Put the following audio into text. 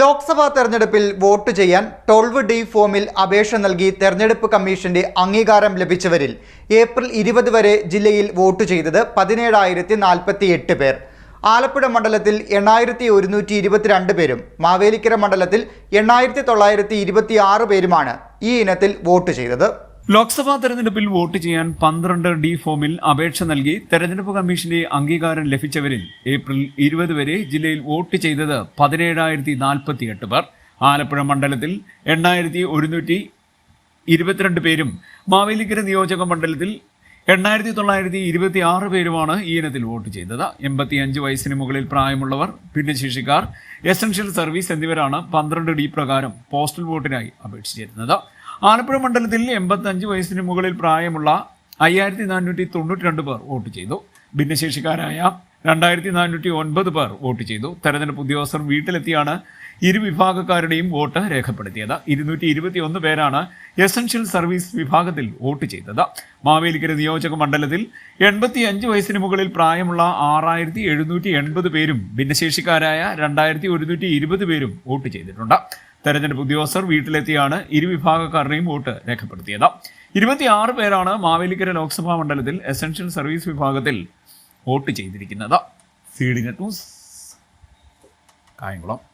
ലോക്സഭാ തെരഞ്ഞെടുപ്പിൽ വോട്ട് ചെയ്യാൻ twelve D ഫോമിൽ അപേക്ഷ നൽകി തെരഞ്ഞെടുപ്പ് കമ്മീഷന്റെ അംഗീകാരം ലഭിച്ചവരിൽ ഏപ്രിൽ ഇരുപത് വരെ ജില്ലയിൽ വോട്ട് ചെയ്തത് പതിനേഴായിരത്തി നാൽപ്പത്തി എട്ട് പേർ. ആലപ്പുഴ മണ്ഡലത്തിൽ എണ്ണായിരത്തി ഒരുന്നൂറ്റി ഇരുപത്തിരണ്ട് പേരും മാവേലിക്കര മണ്ഡലത്തിൽ എണ്ണായിരത്തി തൊള്ളായിരത്തി ഇരുപത്തി ആറ് പേരുമാണ് ഈ ഇനത്തിൽ വോട്ട് ചെയ്തത്. ലോക്സഭാ തെരഞ്ഞെടുപ്പിൽ വോട്ട് ചെയ്യാൻ പന്ത്രണ്ട് ഡി ഫോമിൽ അപേക്ഷ നൽകി തെരഞ്ഞെടുപ്പ് കമ്മീഷന്റെ അംഗീകാരം ലഭിച്ചവരിൽ ഏപ്രിൽ ഇരുപത് വരെ ജില്ലയിൽ വോട്ട് ചെയ്തത് പതിനേഴായിരത്തി നാൽപ്പത്തി എട്ട് പേർ. ആലപ്പുഴ മണ്ഡലത്തിൽ എണ്ണായിരത്തി ഒരുന്നൂറ്റി ഇരുപത്തിരണ്ട് പേരും മാവേലിക്കര നിയോജക മണ്ഡലത്തിൽ എണ്ണായിരത്തി തൊള്ളായിരത്തി ഇരുപത്തി ആറ് പേരുമാണ് ഈ ഇനത്തിൽ വോട്ട് ചെയ്തത്. എൺപത്തിയഞ്ച് വയസ്സിന് മുകളിൽ പ്രായമുള്ളവർ ഭിന്നശേഷിക്കാർ എസൻഷ്യൽ സർവീസ് എന്നിവരാണ് പന്ത്രണ്ട് ഡി പ്രകാരം പോസ്റ്റൽ വോട്ടിനായി അപേക്ഷിച്ചിരുന്നത്. ആലപ്പുഴ മണ്ഡലത്തിൽ എൺപത്തഞ്ച് വയസ്സിന് മുകളിൽ പ്രായമുള്ള അയ്യായിരത്തി നാനൂറ്റി തൊണ്ണൂറ്റി രണ്ട് പേർ വോട്ട് ചെയ്തു. ഭിന്നശേഷിക്കാരായ രണ്ടായിരത്തി നാനൂറ്റി ഒൻപത് പേർ വോട്ട് ചെയ്തു. തെരഞ്ഞെടുപ്പ് ഉദ്യോഗസ്ഥർ വീട്ടിലെത്തിയാണ് ഇരുവിഭാഗക്കാരുടെയും വോട്ട് രേഖപ്പെടുത്തിയത്. ഇരുന്നൂറ്റി ഇരുപത്തി ഒന്ന് പേരാണ് എസൻഷ്യൽ സർവീസ് വിഭാഗത്തിൽ വോട്ട് ചെയ്തത്. മാവേലിക്കര നിയോജക മണ്ഡലത്തിൽ എൺപത്തി അഞ്ച് വയസ്സിന് മുകളിൽ പ്രായമുള്ള ആറായിരത്തി എഴുന്നൂറ്റി എൺപത് പേരും ഭിന്നശേഷിക്കാരായ രണ്ടായിരത്തി ഒരുന്നൂറ്റി ഇരുപത് പേരും വോട്ട് ചെയ്തിട്ടുണ്ട്. തെരഞ്ഞെടുപ്പ് ഉദ്യോഗസ്ഥർ വീട്ടിലെത്തിയാണ് ഇരുവിഭാഗക്കാരുടെയും വോട്ട് രേഖപ്പെടുത്തിയത്. ഇരുപത്തിയാറ് പേരാണ് മാവേലിക്കര ലോക്സഭാ മണ്ഡലത്തിൽ എസൻഷ്യൽ സർവീസ് വിഭാഗത്തിൽ വോട്ട് ചെയ്തിരിക്കുന്നത്. സീഡിനെ ന്യൂസ് കായംകുളം.